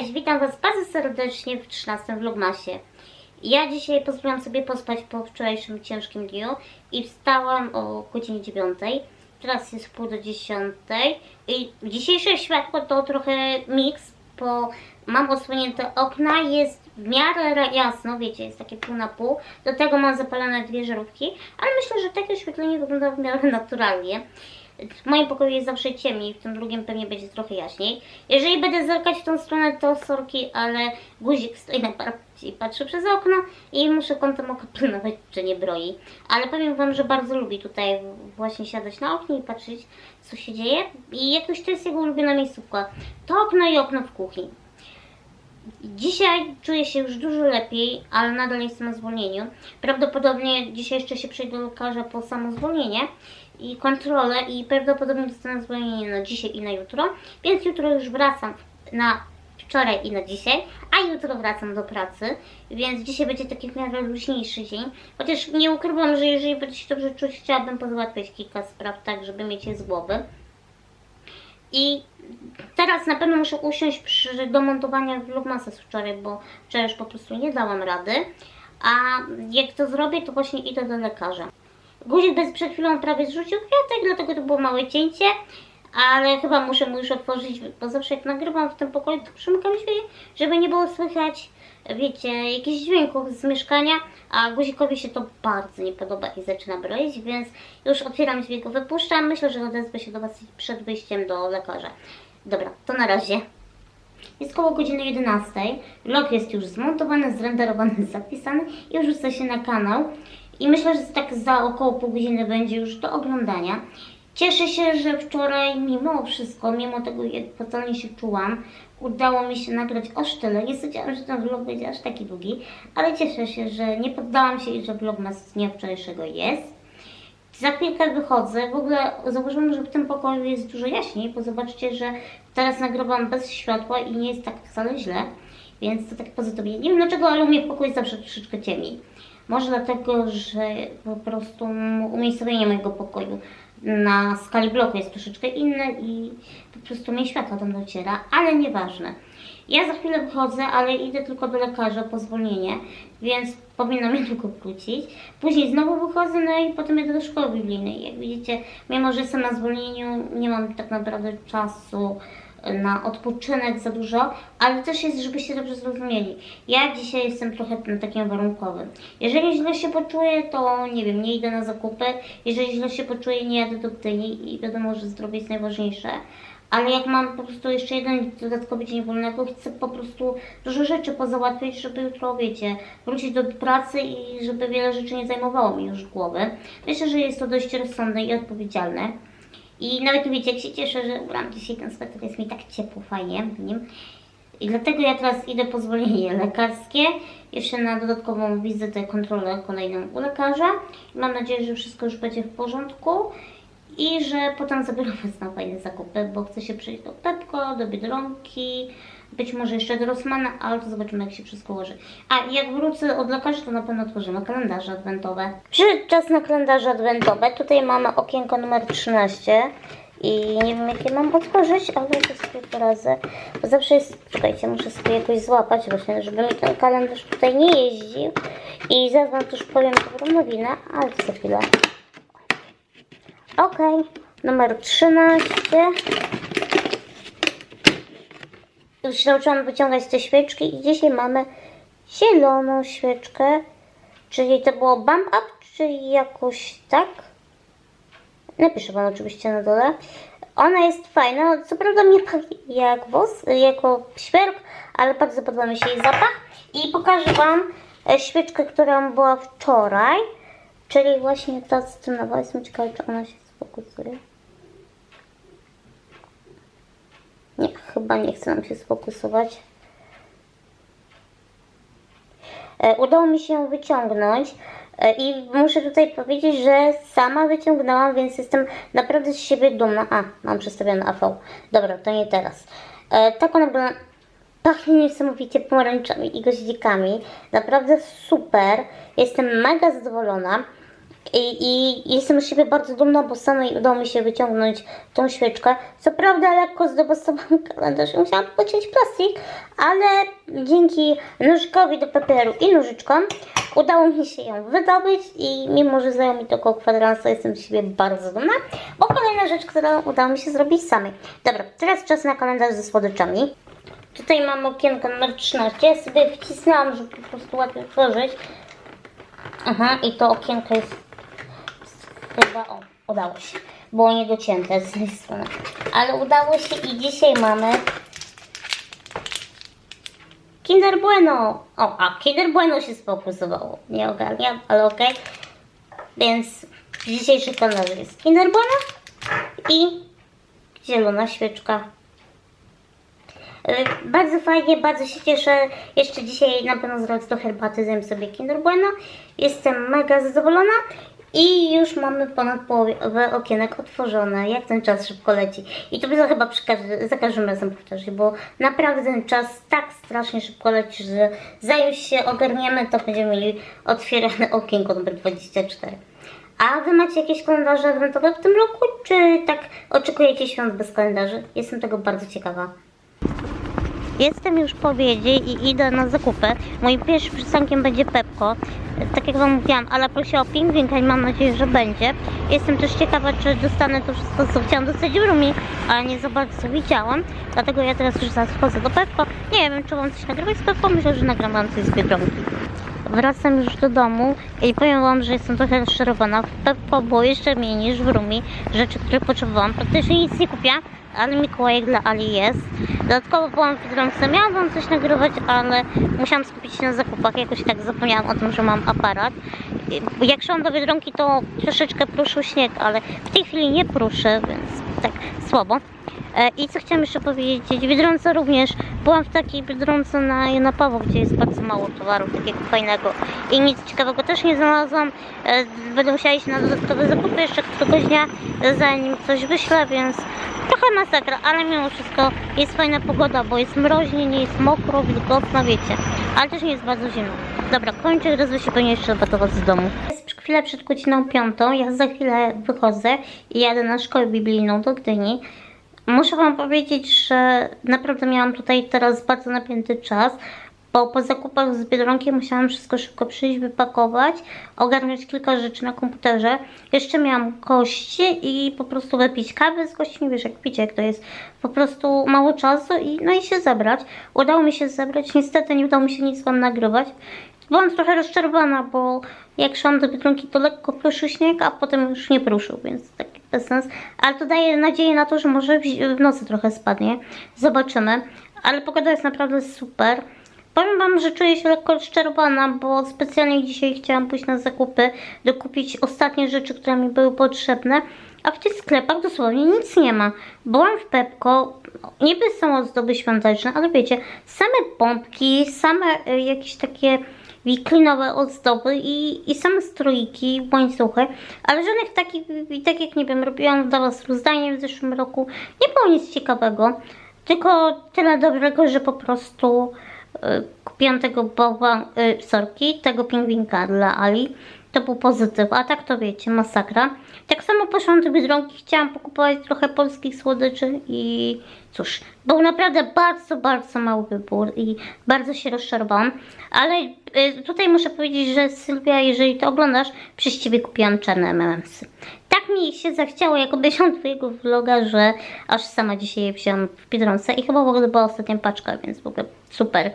Cześć, witam Was bardzo serdecznie w 13 vlogmasie. Ja dzisiaj pozwoliłam sobie pospać po wczorajszym ciężkim dniu i wstałam o godzinie 9. Teraz jest pół do 10. I dzisiejsze światło to trochę miks, bo mam odsłonięte okna, jest w miarę jasno, wiecie, jest takie pół na pół. Do tego mam zapalone dwie żarówki, ale myślę, że takie oświetlenie wygląda w miarę naturalnie. W moim pokoju jest zawsze ciemniej, w tym drugim pewnie będzie trochę jaśniej. Jeżeli będę zerkać w tą stronę, to sorki, ale guzik stoi na parapecie i patrzy przez okno i muszę kątem oka pilnować, czy nie broi. Ale powiem Wam, że bardzo lubi tutaj właśnie siadać na oknie i patrzeć, co się dzieje. I jakoś to jest jego ulubiona miejscówka. To okno i okno w kuchni. Dzisiaj czuję się już dużo lepiej, ale nadal jestem na zwolnieniu. Prawdopodobnie dzisiaj jeszcze się przejdę do lekarza po samo zwolnienie i kontrolę i prawdopodobnie dostanę zwolnienie na dzisiaj i na jutro, więc jutro już wracam na wczoraj i na dzisiaj, a jutro wracam do pracy, więc dzisiaj będzie taki w miarę luźniejszy dzień. Chociaż nie ukrywam, że jeżeli będę się dobrze czuć, chciałabym pozałatwiać kilka spraw tak, żeby mieć je z głowy. I teraz na pewno muszę usiąść przy domontowaniu vlogmasa z wczoraj, bo wczoraj już po prostu nie dałam rady. A jak to zrobię, to właśnie idę do lekarza. Guzik bez przed chwilą prawie zrzucił kwiatek, dlatego to było małe cięcie. Ale chyba muszę mu już otworzyć, bo zawsze jak nagrywam w tym pokoju, to przymykam drzwi, żeby nie było słychać, wiecie, jakichś dźwięków z mieszkania, a guzikowi się to bardzo nie podoba i zaczyna broić, więc już otwieram drzwi, go wypuszczam. Myślę, że odezwę się do Was przed wyjściem do lekarza. Dobra, to na razie. Jest koło godziny 11. Vlog jest już zmontowany, zrenderowany, zapisany i już wrzuca się na kanał. I myślę, że tak za około pół godziny będzie już do oglądania. Cieszę się, że wczoraj mimo wszystko, mimo tego jak totalnie się czułam, udało mi się nagrać o tyle. Nie sądziłam, że ten vlog będzie aż taki długi, ale cieszę się, że nie poddałam się i że vlog z dnia wczorajszego jest. Za chwilkę wychodzę. W ogóle zauważyłam, że w tym pokoju jest dużo jaśniej, bo zobaczcie, że teraz nagrywam bez światła i nie jest tak wcale źle, więc to tak pozytywnie. Nie wiem dlaczego, ale u mnie jest zawsze troszeczkę ciemniej. Może dlatego, że po prostu umiejscowienie mojego pokoju na skali bloku jest troszeczkę inne i po prostu mnie światło tam dociera, ale nieważne. Ja za chwilę wychodzę, ale idę tylko do lekarza po zwolnienie, więc powinnam niedługo wrócić. Później znowu wychodzę, no i potem idę do szkoły biblijnej. Jak widzicie, mimo że jestem na zwolnieniu, nie mam tak naprawdę czasu na odpoczynek za dużo, ale też jest, żebyście dobrze zrozumieli. Ja dzisiaj jestem trochę na takim warunkowym. Jeżeli źle się poczuję, to nie wiem, nie idę na zakupy. Jeżeli źle się poczuję, nie jadę do Gdyni i wiadomo, że zdrowie jest najważniejsze. Ale jak mam po prostu jeszcze jeden dodatkowy dzień wolnego, chcę po prostu dużo rzeczy pozałatwiać, żeby jutro, wiecie, wrócić do pracy i żeby wiele rzeczy nie zajmowało mi już głowy. Myślę, że jest to dość rozsądne i odpowiedzialne. I nawet wiecie, jak się cieszę, że ubrałam dzisiaj ten sweter, jest mi tak ciepło, fajnie w nim. I dlatego ja teraz idę po zwolnienie lekarskie, jeszcze na dodatkową wizytę, kontrolę kolejną u lekarza. I mam nadzieję, że wszystko już będzie w porządku i że potem zabiorę Was na fajne zakupy, bo chcę się przejść do Pepko, do Biedronki, być może jeszcze do Rossmana, ale to zobaczymy jak się wszystko ułoży. A jak wrócę od lekarza, to na pewno otworzymy kalendarze adwentowe. Przyszedł czas na kalendarze adwentowe. Tutaj mamy okienko numer 13 i nie wiem jakie mam otworzyć, ale to sobie poradzę. Bo zawsze jest, czekajcie, muszę sobie jakoś złapać właśnie, żeby mi ten kalendarz tutaj nie jeździł. I zaraz Wam też powiem dobrą nowinę, ale za chwilę. Ok, numer 13. Już się nauczyłam wyciągać te świeczki i dzisiaj mamy zieloną świeczkę. Czyli to było bump up, czy jakoś tak? Napiszę Wam oczywiście na dole. Ona jest fajna, co prawda nie pachnie jak wos, jako świerk, ale bardzo podoba mi się jej zapach. I pokażę Wam e, świeczkę, która była wczoraj, czyli właśnie ta scenowa. Jestem ciekawa, czy ona się sfokusuje. Nie, chyba nie chce nam się sfokusować. E, Udało mi się ją wyciągnąć e, i muszę tutaj powiedzieć, że sama wyciągnęłam, więc jestem naprawdę z siebie dumna. A, mam przestawione AV. Dobra, to nie teraz. E, tak ona była, pachnie niesamowicie pomarańczami i goździkami. Naprawdę super. Jestem mega zadowolona. I, i jestem z siebie bardzo dumna, bo samej udało mi się wyciągnąć tą świeczkę. Co prawda lekko zdobastowałam kalendarz i musiałam pociąć plastik, ale dzięki nożykowi do papieru i nożyczkom udało mi się ją wydobyć i mimo, że zajęło mi to około kwadransa, jestem z siebie bardzo dumna, bo kolejna rzecz, którą udało mi się zrobić samej. Dobra, teraz czas na kalendarz ze słodyczami. Tutaj mam okienko numer 13. Ja sobie wcisnęłam, żeby po prostu łatwiej otworzyć. Aha, i to okienko jest chyba, o, udało się. Było niedocięte z tej strony. Ale udało się i dzisiaj mamy Kinder Bueno. O, a Kinder Bueno się sfokusowało. Nie ogarniam, ale okej. Więc w dzisiejszych kalendarzu jest Kinder Bueno i zielona świeczka. Y, Bardzo fajnie, bardzo się cieszę. Jeszcze dzisiaj na pewno zrobię do herbaty, zjem sobie Kinder Bueno. Jestem mega zadowolona i już mamy ponad połowę okienek otworzone. Jak ten czas szybko leci. I to by chyba przy każdy, za każdym razem powtarzać, bo naprawdę ten czas tak strasznie szybko leci, że zanim się ogarniemy, to będziemy mieli otwierane okienko numer 24. A wy macie jakieś kalendarze adwentowe w tym roku, czy tak oczekujecie świąt bez kalendarzy? Jestem tego bardzo ciekawa. Jestem już po obiedzie i idę na zakupy. Moim pierwszym przystankiem będzie Pepko. Tak jak Wam mówiłam, ale proszę o pingwinka i mam nadzieję, że będzie. Jestem też ciekawa, czy dostanę to wszystko, co chciałam dostać w Rumi, ale nie za bardzo widziałam. Dlatego ja teraz już zaraz wchodzę do Pepko. Nie wiem, czy Wam coś nagrywać z Pepko. Myślę, że nagram Wam coś z Biedronki. Wracam już do domu i powiem Wam, że jestem trochę rozczarowana. W Pepko było jeszcze mniej niż w Rumi rzeczy, które potrzebowałam. Praktycznie nic nie kupiłam, ale Mikołajek dla Ali jest. Dodatkowo byłam w Biedronce, miałam coś nagrywać, ale musiałam skupić się na zakupach. Jakoś tak zapomniałam o tym, że mam aparat. Jak szłam do Biedronki, to troszeczkę pruszył śnieg, ale w tej chwili nie pruszy, więc tak słabo. E, I co chciałam jeszcze powiedzieć, w Biedronce również, byłam w takiej Biedronce na Janapawo, gdzie jest bardzo mało towaru takiego fajnego i nic ciekawego też nie znalazłam. E, Będę musiała iść na dodatkowe zakupy jeszcze któregoś dnia, zanim coś wyślę, więc trochę masakra, ale mimo wszystko jest fajna pogoda, bo jest mroźnie, nie jest mokro, wilgotno, wiecie, ale też nie jest bardzo zimno. Dobra, kończę, raz się pewnie jeszcze gotować z domu. Jest chwilę przed godziną piątą, ja za chwilę wychodzę i jadę na szkołę biblijną do Gdyni. Muszę Wam powiedzieć, że naprawdę miałam tutaj teraz bardzo napięty czas, bo po zakupach z Biedronki musiałam wszystko szybko przyjść, wypakować, ogarnąć kilka rzeczy na komputerze. Jeszcze miałam kości i po prostu wypić kawę z gości, nie wiesz jak picie, jak to jest po prostu mało czasu i no i się zebrać. Udało mi się zebrać, niestety nie udało mi się nic Wam nagrywać. Byłam trochę rozczarowana, bo jak szłam do Biedronki, to lekko pruszył śnieg, a potem już nie pruszył, więc taki bez sens. Ale to daje nadzieję na to, że może w, nocy trochę spadnie. Zobaczymy. Ale pogoda jest naprawdę super. Powiem Wam, że czuję się lekko rozczarowana, bo specjalnie dzisiaj chciałam pójść na zakupy, dokupić ostatnie rzeczy, które mi były potrzebne, a w tych sklepach dosłownie nic nie ma. Byłam w Pepko, niby są ozdoby świąteczne, ale wiecie, same pompki, same y, jakieś takie wiklinowe ozdoby i, i same strójki, łańcuchy, ale żadnych takich, tak jak nie wiem, robiłam w Was rozdanie w zeszłym roku, nie było nic ciekawego, tylko tyle dobrego, że po prostu y, kupiłam tego boba, y, sorki, tego pingwinka dla Ali. To był pozytyw, a tak to wiecie, masakra. Tak samo poszłam do Biedronki, chciałam pokupować trochę polskich słodyczy i cóż, był naprawdę bardzo, bardzo mały wybór i bardzo się rozczarowałam. Ale y, tutaj muszę powiedzieć, że Sylwia, jeżeli to oglądasz, przez Ciebie kupiłam czarne M&M'sy. Tak mi się zachciało, jak obejrzałam Twojego vloga, że aż sama dzisiaj je wziąłam w Biedronce i chyba w ogóle była ostatnia paczka, więc w ogóle super.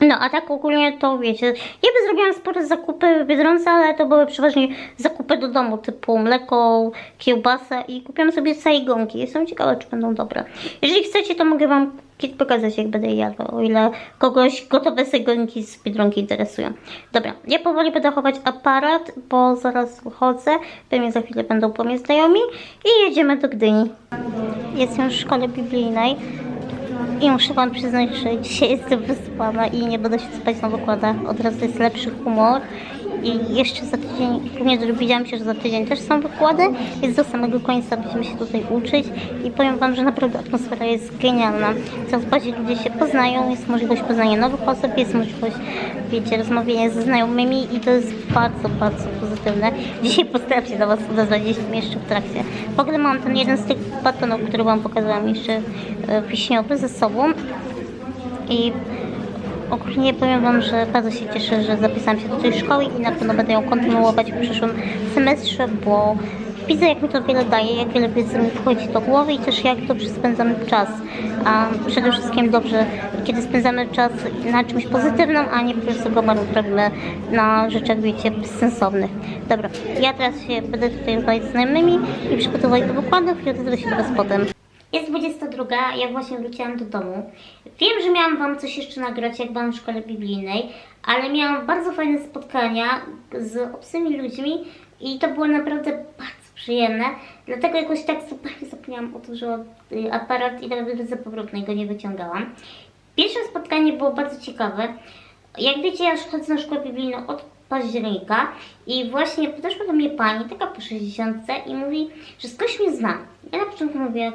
No, a tak ogólnie to wiecie, ja by zrobiłam spore zakupy w Biedronce, ale to były przeważnie zakupy do domu, typu mleko, kiełbasa i kupiłam sobie sajgonki. Jestem ciekawa, czy będą dobre. Jeżeli chcecie, to mogę Wam pokazać, jak będę jadła, o ile kogoś gotowe sajgonki z Biedronki interesują. Dobra, ja powoli będę chować aparat, bo zaraz wychodzę, pewnie za chwilę będą po mnie znajomi i jedziemy do Gdyni. Jestem w szkole biblijnej. I muszę Wam przyznać, że dzisiaj jestem wyspana i nie będę się spać na wykładach. Od razu jest lepszy humor. I jeszcze za tydzień, również dowiedziałam się, że za tydzień też są wykłady, więc do samego końca będziemy się tutaj uczyć i powiem Wam, że naprawdę atmosfera jest genialna. Coraz bardziej ludzie się poznają, jest możliwość poznania nowych osób, jest możliwość, wiecie, rozmawiania ze znajomymi i to jest bardzo, bardzo pozytywne. Dzisiaj postaram się do Was odezwać, jestem jeszcze w trakcie. W ogóle mam ten jeden z tych batonów, który Wam pokazałam jeszcze e, wiśniowy ze sobą i ogólnie powiem Wam, że bardzo się cieszę, że zapisałam się do tej szkoły i na pewno będę ją kontynuować w przyszłym semestrze, bo widzę jak mi to wiele daje, jak wiele wiedzy mi wchodzi do głowy i też jak dobrze spędzamy czas. A przede wszystkim dobrze, kiedy spędzamy czas na czymś pozytywnym, a nie po prostu go na rzeczach, wiecie, bezsensownych. Dobra, ja teraz się będę tutaj rozmawiać z znajomymi i przygotować do wykładów i odezwę się do Was potem. Jest 22, ja właśnie wróciłam do domu. Wiem, że miałam Wam coś jeszcze nagrać, jak byłam w szkole biblijnej, ale miałam bardzo fajne spotkania z obcymi ludźmi i to było naprawdę bardzo przyjemne. Dlatego jakoś tak zupełnie zapomniałam o to, że y, aparat i nawet rydzy powrotnej go nie wyciągałam. Pierwsze spotkanie było bardzo ciekawe. Jak wiecie, ja chodzę na szkołę biblijną od października i właśnie podeszła do mnie pani, taka po 60 i mówi, że skądś mnie zna. Ja na początku mówię,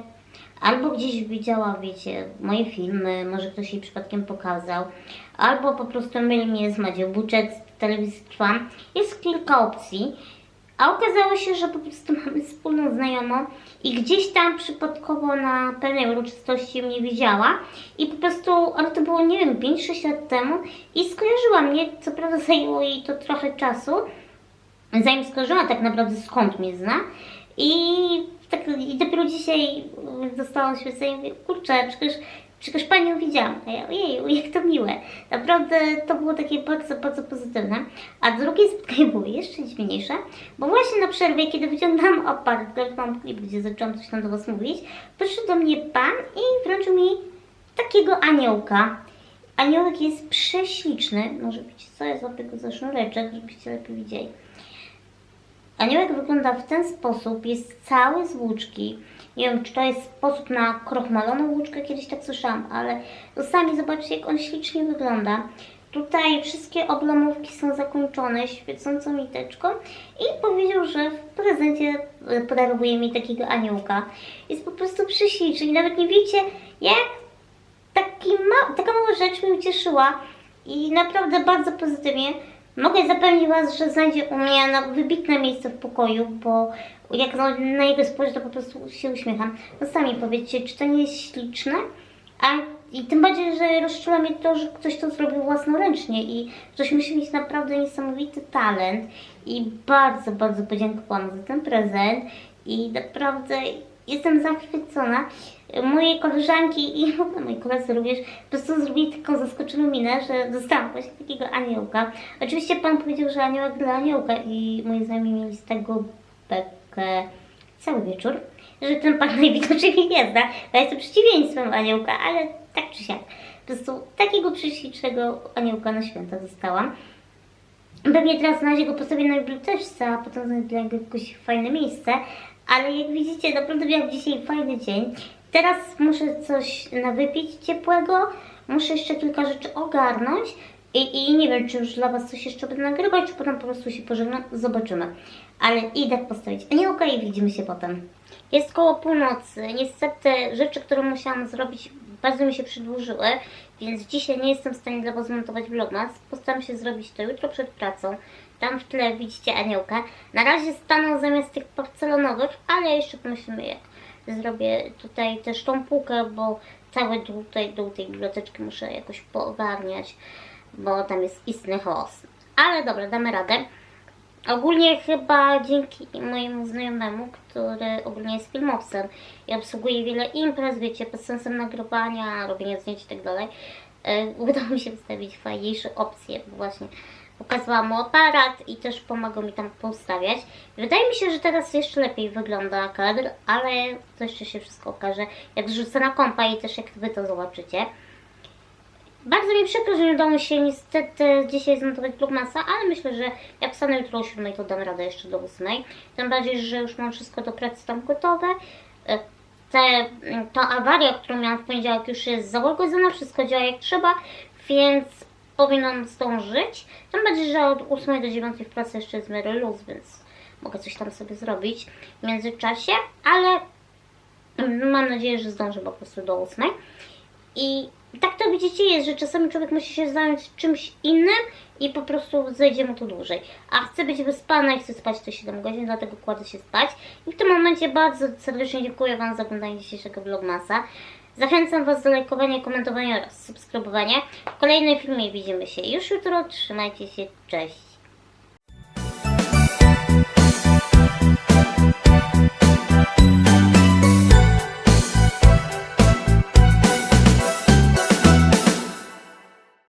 albo gdzieś widziała, wiecie, moje filmy, może ktoś jej przypadkiem pokazał, albo po prostu myli mnie z Madzią Buczek z telewizji Trwam. Jest kilka opcji, a okazało się, że po prostu mamy wspólną znajomą i gdzieś tam przypadkowo na pewnej uroczystości mnie widziała. I po prostu, ale to było, nie wiem, 5-6 lat temu i skojarzyła mnie, co prawda zajęło jej to trochę czasu, zanim skojarzyła tak naprawdę skąd mnie zna i, tak, i dopiero dzisiaj dostałam świecenie i mówię, kurczę, przecież, przecież Panią widziałam. A ja, ojej, jak to miłe. Naprawdę to było takie bardzo, bardzo pozytywne. A drugie spotkanie było jeszcze dziwniejsze, bo właśnie na przerwie, kiedy wyciągnęłam aparat, mam klip, gdzie zaczęłam coś tam do Was mówić, przyszedł do mnie Pan i wręczył mi takiego aniołka. Aniołek jest prześliczny. Może wiecie co, ja złapię go za sznureczek, żebyście lepiej widzieli. Aniołek wygląda w ten sposób, jest cały z łuczki. Nie wiem, czy to jest sposób na krochmaloną łuczkę, kiedyś tak słyszałam, ale to sami zobaczcie, jak on ślicznie wygląda. Tutaj wszystkie oblamówki są zakończone świecącą niteczką i powiedział, że w prezencie e, podarowuje mi takiego aniołka. Jest po prostu prześliczny i nawet nie wiecie, jak taki ma, taka mała rzecz mnie ucieszyła i naprawdę bardzo pozytywnie. Mogę zapewnić Was, że znajdzie u mnie na wybitne miejsce w pokoju, bo jak na, jego spojrzę, to po prostu się uśmiecham. No sami powiedzcie, czy to nie jest śliczne? A i tym bardziej, że rozczula mnie to, że ktoś to zrobił własnoręcznie i ktoś musi mieć naprawdę niesamowity talent i bardzo, bardzo podziękowałam za ten prezent i naprawdę jestem zachwycona. Moje koleżanki i w moi koledzy również po prostu zrobili taką zaskoczoną minę, że dostałam właśnie takiego aniołka. Oczywiście pan powiedział, że aniołek dla aniołka i moi znajomi mieli z tego bekę cały wieczór, że ten pan najwidoczniej nie zna, bo jest to przeciwieństwem aniołka, ale tak czy siak. Po prostu takiego prześlicznego aniołka na święta dostałam. Pewnie teraz na razie go postawię na biblioteczce, a potem znajdę jakieś fajne miejsce. Ale jak widzicie, naprawdę miałam dzisiaj fajny dzień. Teraz muszę coś na wypić ciepłego. Muszę jeszcze kilka rzeczy ogarnąć. I, I nie wiem, czy już dla Was coś jeszcze będę nagrywać, czy potem po prostu się pożegnam. Zobaczymy. Ale idę postawić aniołka i widzimy się potem. Jest koło północy. Niestety rzeczy, które musiałam zrobić bardzo mi się przedłużyły, więc dzisiaj nie jestem w stanie dla Was zmontować vlogmas. Postaram się zrobić to jutro przed pracą. Tam w tle widzicie aniołka. Na razie stanął zamiast tych porcelanowych, ale jeszcze pomyślimy jak zrobię tutaj też tą półkę, bo cały dół, tutaj, dół tej biblioteczki muszę jakoś poogarniać, bo tam jest istny chaos. Ale dobra, damy radę. Ogólnie chyba dzięki mojemu znajomemu, który ogólnie jest filmowcem i obsługuje wiele imprez, wiecie, pod sensem nagrywania, robienia zdjęć i tak dalej, e, udało mi się wystawić fajniejsze opcje, bo właśnie pokazałam mu aparat i też pomagał mi tam poustawiać. Wydaje mi się, że teraz jeszcze lepiej wygląda kadr, ale to jeszcze się wszystko okaże, jak zrzucę na kompa i też jak Wy to zobaczycie. Bardzo mi przykro, że nie udało mi się niestety dzisiaj zmontować vlogmasa, ale myślę, że jak wstanę jutro o 7, to dam radę jeszcze do 8. Tym bardziej, że już mam wszystko do pracy tam gotowe. E, Te, ta awaria, którą miałam w poniedziałek już jest załagodzona, wszystko działa jak trzeba, więc powinnam zdążyć. Tam będzie, że od 8 do 9 w pracy jeszcze jest w miarę luz, więc mogę coś tam sobie zrobić w międzyczasie, ale mm, mam nadzieję, że zdążę po prostu do 8. I tak to widzicie jest, że czasami człowiek musi się zająć czymś innym i po prostu zejdzie mu to dłużej. A chcę być wyspana i chcę spać te 7 godzin, dlatego kładę się spać. I w tym momencie bardzo serdecznie dziękuję Wam za oglądanie dzisiejszego vlogmasa. Zachęcam Was do lajkowania, komentowania oraz subskrybowania. W kolejnym filmie widzimy się już jutro. Trzymajcie się, cześć!